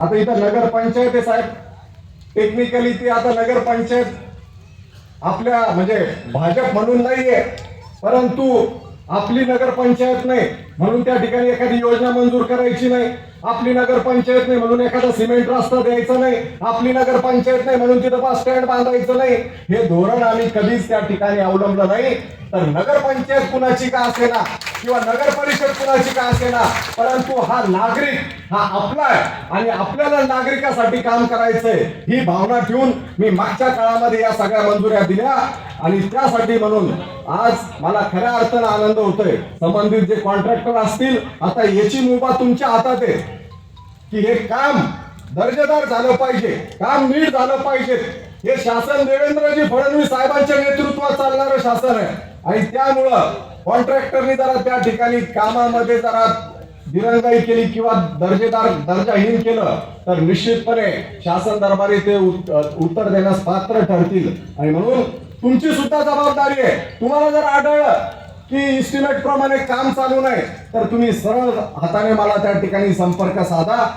आता इथं नगरपंचायत आहे साहेब. टेक्निकली ती आता नगरपंचायत आपल्या म्हणजे भाजप म्हणून नाहीये परंतु आपली नगरपंचायत नाही म्हणून त्या ठिकाणी एखादी योजना मंजूर करायची नाही. आपली नगरपंचायत नाही म्हणून एखादा सिमेंट रस्ता द्यायचा नाही. आपली नगरपंचायत नाही म्हणून तिथं बस स्टँड बांधायचं नाही. हे धोरण आम्ही कधीच त्या ठिकाणी अवलंबलं नाही. तर नगरपंचायत कुणाची का असेना? किंवा नगर परिषद कुणाची का असेना परंतु हा नागरिक हा आपला आहे आणि आपल्याला नागरिकासाठी काम करायचंय ही भावना ठेवून मी मागच्या काळामध्ये या सगळ्या मंजुऱ्या दिल्या. आणि त्यासाठी म्हणून आज मला खऱ्या अर्थानं आनंद होतोय. संबंधित जे कॉन्ट्रॅक्टर असतील आता याची मुभा तुमच्या हातात आहे. की हे काम दर्जेदार झालं पाहिजे काम नीट झालं पाहिजे. हे शासन देवेंद्रजी फडणवीस साहेबांच्या नेतृत्वात चालणारं शासन आहे. आणि त्यामुळं कॉन्ट्रॅक्टरनी जरा त्या ठिकाणी कामामध्ये जरा दिरंगाई केली किंवा दर्जेदार दर्जाहीन केलं तर निश्चितपणे शासन दरबारी ते उत्तर देण्यास पात्र ठरतील. आणि म्हणून तुमची सुद्धा जबाबदारी आहे. तुम्हाला जर आढळलं की इस्टिमेट प्रमाणे काम चालू नाही तर तुम्ही सरळ हाताने मला त्या ठिकाणी संपर्क साधा.